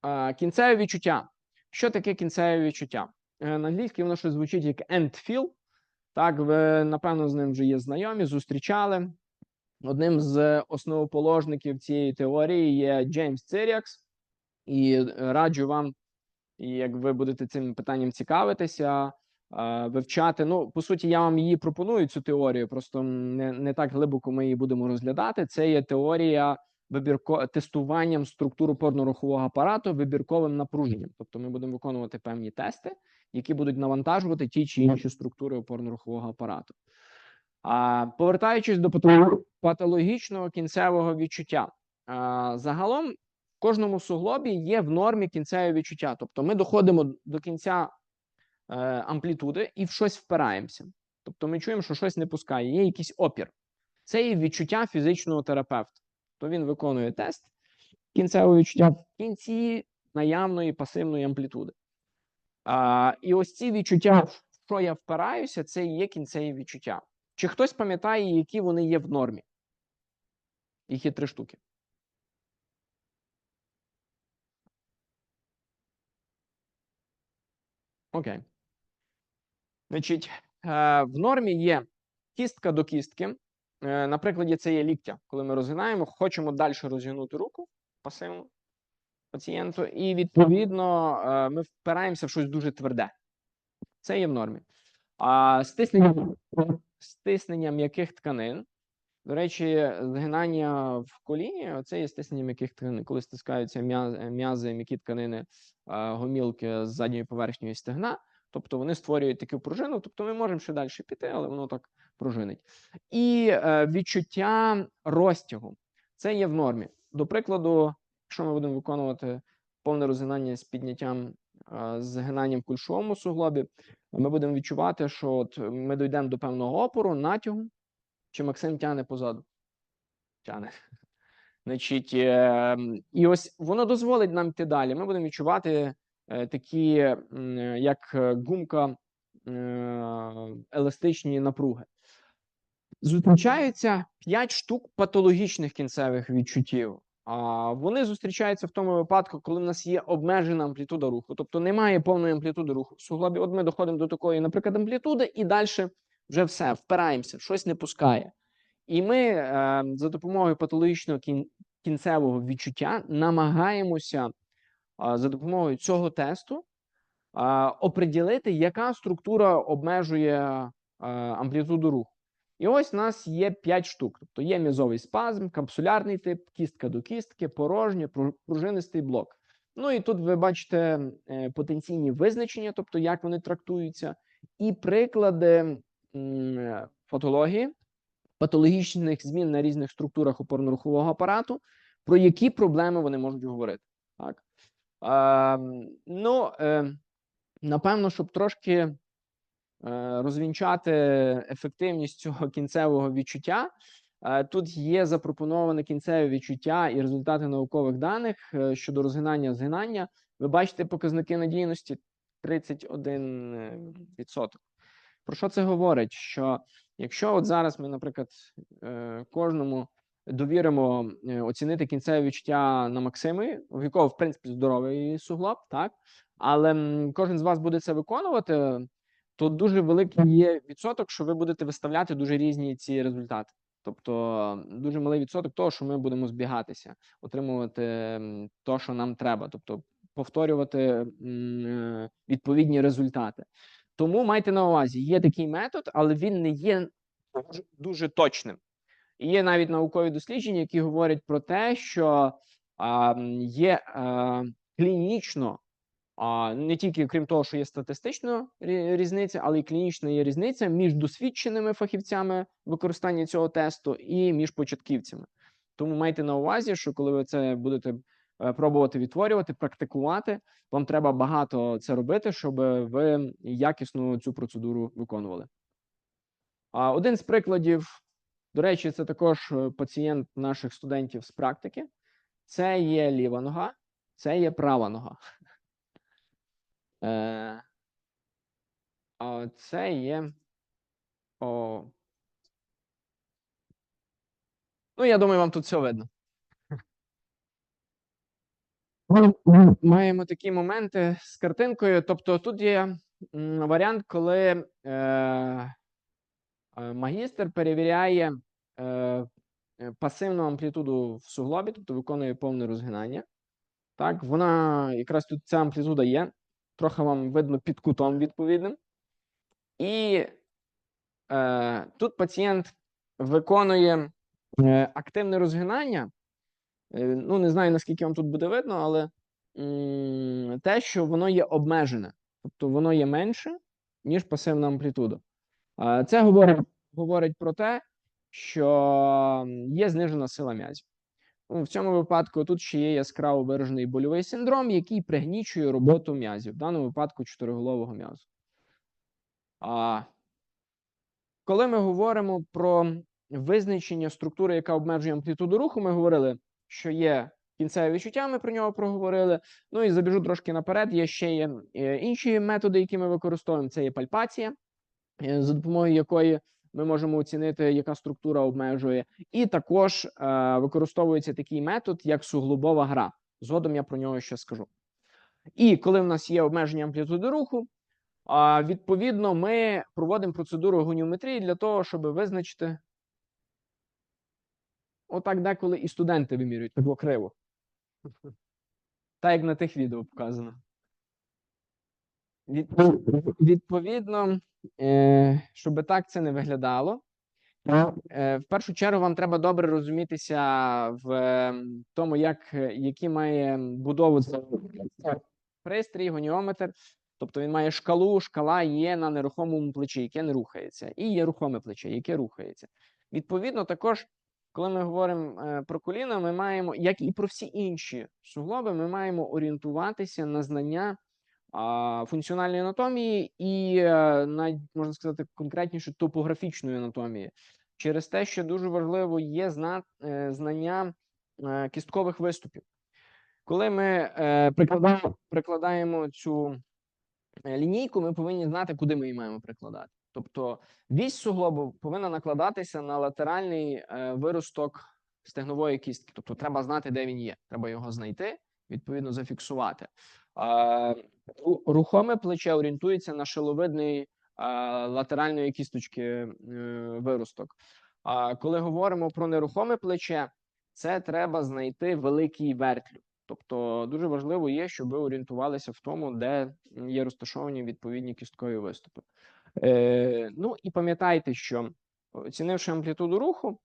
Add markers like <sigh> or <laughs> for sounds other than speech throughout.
А, Кінцеве відчуття. Що таке кінцеве відчуття? Е, На англійській воно щось звучить як end feel. Так, ви, напевно, з ним вже є знайомі, зустрічали. Одним з основоположників цієї теорії є Джеймс Циріакс. І е, раджу вам, як ви будете цим питанням цікавитися, е, вивчати. Ну, по суті, я вам її пропоную, цю теорію, просто не, не так глибоко ми її будемо розглядати. Це є теорія вибірко тестуванням структур опорно-рухового апарату вибірковим напруженням. Тобто ми будемо виконувати певні тести, які будуть навантажувати ті чи інші структури опорно-рухового апарату. А повертаючись до патологічного кінцевого відчуття, а, загалом в кожному суглобі є в нормі кінцеве відчуття. Тобто ми доходимо до кінця е, амплітуди і в щось впираємося. Тобто ми чуємо, що щось не пускає, є якийсь опір. Це є відчуття фізичного терапевта. То він виконує тест кінцевого відчуття в кінці наявної пасивної амплітуди. А, і ось ці відчуття, в що я впираюся, це і є кінцеві відчуття. Чи хтось пам'ятає, які вони є в нормі? Їх є три штуки. Окей. Значить, е, в нормі є кістка до кістки. Е, На прикладі це є ліктя. Коли ми розгинаємо, хочемо далі розгинути руку пасивно пацієнту, і відповідно е, ми впираємося в щось дуже тверде. Це є в нормі. А стиснення, стиснення м'яких тканин. До речі, згинання в коліні це є стиснення м'яких тканин. Коли стискаються м'яз- м'язи, м'які тканини е, гомілки з задньої поверхньої стегна, тобто вони створюють таку пружину. Тобто ми можемо ще далі піти, але воно так пружинить. І е, відчуття розтягу це є в нормі. До прикладу, якщо ми будемо виконувати повне розгинання з підняттям е, з згинанням кульшовому суглобі, ми будемо відчувати, що от ми дійдемо до певного опору, натягу, чи Максим тягне позаду. Тягне. <laughs> Значить, е, і ось воно дозволить нам йти далі. Ми будемо відчувати такі, е, як е, гумка, е, еластичні напруги. Зустрічаються 5 штук патологічних кінцевих відчуттів. А вони зустрічаються в тому випадку, коли в нас є обмежена амплітуда руху, тобто немає повної амплітуди руху в суглобі. От ми доходимо до такої, наприклад, амплітуди, і далі вже все, впираємося, щось не пускає. І ми е, за допомогою патологічного кін- кінцевого відчуття намагаємося е, за допомогою цього тесту оприділити, яка структура обмежує амплітуду руху. І ось у нас є 5 штук. Тобто є м'язовий спазм, капсулярний тип, кістка до кістки, порожнє, пружинистий блок. Ну і тут ви бачите е, потенційні визначення, тобто як вони трактуються, і приклади фотології, патологічних змін на різних структурах опорно-рухового апарату, про які проблеми вони можуть говорити. Так? Е, ну, е, напевно, щоб трошки е, розвінчати ефективність цього <laughs> кінцевого відчуття. е, Тут є запропоноване кінцеве відчуття і результати наукових даних е, щодо розгинання згинання. Ви бачите показники надійності 31%. Про що це говорить? Що якщо от зараз ми, наприклад, кожному довіримо е, оцінити кінцеве відчуття на Максимі, в якого, в принципі, здоровий суглоб, так? Але кожен з вас буде це виконувати, то дуже великий є відсоток, що ви будете виставляти дуже різні ці результати. Тобто дуже малий відсоток того, що ми будемо збігатися, отримувати то, що нам треба, тобто повторювати е, відповідні результати. Тому майте на увазі, є такий метод, але він не є дуже точним. І є навіть наукові дослідження, які говорять про те, що а, є а, клінічно, а, не тільки крім того, що є статистична різниця, але й клінічна є різниця між досвідченими фахівцями використання цього тесту і між початківцями. Тому майте на увазі, що коли ви це будете е, пробувати відтворювати, практикувати, вам треба багато це робити, щоб ви якісно цю процедуру виконували. Один з прикладів, до речі, це також е, пацієнт наших студентів з практики. Це є ліва нога, це є права нога. <laughs> Е, а це є. О. Ну, я думаю, вам тут все видно. маємо такі моменти з картинкою. Тобто, тут є варіант, коли е, е, магістр перевіряє е, е, пасивну амплітуду в суглобі, тобто виконує повне розгинання. Так, вона якраз тут ця амплітуда є. Трохи вам видно під кутом відповідним. І е, тут пацієнт виконує е, активне розгинання. Е, ну, не знаю, наскільки вам тут буде видно, але м, те, що воно є обмежене, тобто воно є менше, ніж пасивна амплітуда. Це говорить, говорить про те, що є знижена сила м'язів. Ну, в цьому випадку тут ще є яскраво виражений больовий синдром, який пригнічує роботу м'язів, в даному випадку чотириголового м'язу. А коли ми говоримо про визначення структури, яка обмежує амплітуду руху, ми говорили, що є кінцеве відчуття, ми про нього проговорили. Ну і забіжу трошки наперед. Є ще є е, інші методи, які ми використовуємо. Це є пальпація, за допомогою якої ми можемо оцінити, яка структура обмежує. І також е, використовується такий метод, як суглобова гра. Згодом я про нього ще скажу. І коли в нас є обмеження амплітуди руху, а, відповідно, ми проводимо процедуру гоніометрії для того, щоб визначити. Отак деколи і студенти вимірюють так криво. Так, як на тих відео показано. Від, відповідно, е, щоб так це не виглядало. Е, в першу чергу вам треба добре розумітися в е, тому, як, е, які має будову пристрій, гоніометр. Тобто він має шкалу, шкала є на нерухомому плечі, яке не рухається, і є рухоме плече, яке рухається. Відповідно, також, коли ми говоримо е, про коліна, ми маємо, як і про всі інші суглоби, ми маємо орієнтуватися на знання функціональної анатомії і, е, навіть, можна сказати, конкретніше топографічної анатомії. Через те, що дуже важливо є е, знання е, кісткових виступів. Коли ми прикладаємо, прикладаємо цю лінійку, ми повинні знати, куди ми її маємо прикладати. Тобто вісь суглобу повинна накладатися на латеральний виросток стегнової кістки. Тобто треба знати, де він є. Треба його знайти, відповідно зафіксувати. Ру- рухоме плече орієнтується на шиловидний латеральної кісточки е, виросток. А коли говоримо про нерухоме плече, це треба знайти великий вертлю. Тобто дуже важливо є, щоб ви орієнтувалися в тому, де є розташовані відповідні кісткові виступи. Е, ну і пам'ятайте, що оцінивши амплітуду руху,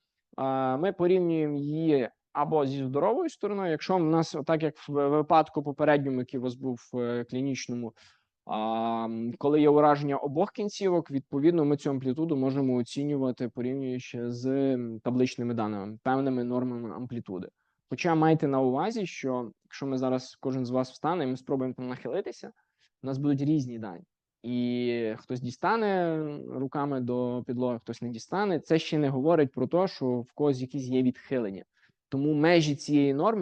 ми порівнюємо її або зі здоровою стороною, якщо в нас, так як в випадку попередньому, який у вас був в е, клінічному, коли є ураження обох кінцівок, відповідно, ми цю амплітуду можемо оцінювати порівнюючи з табличними даними, певними нормами амплітуди. Хоча майте на увазі, що якщо ми зараз кожен з вас встане, і ми спробуємо там нахилитися, у нас будуть різні дані. І хтось дістане руками до підлоги, хтось не дістане. Це ще не говорить про те, що в когось якісь є відхилення. Тому межі цієї норми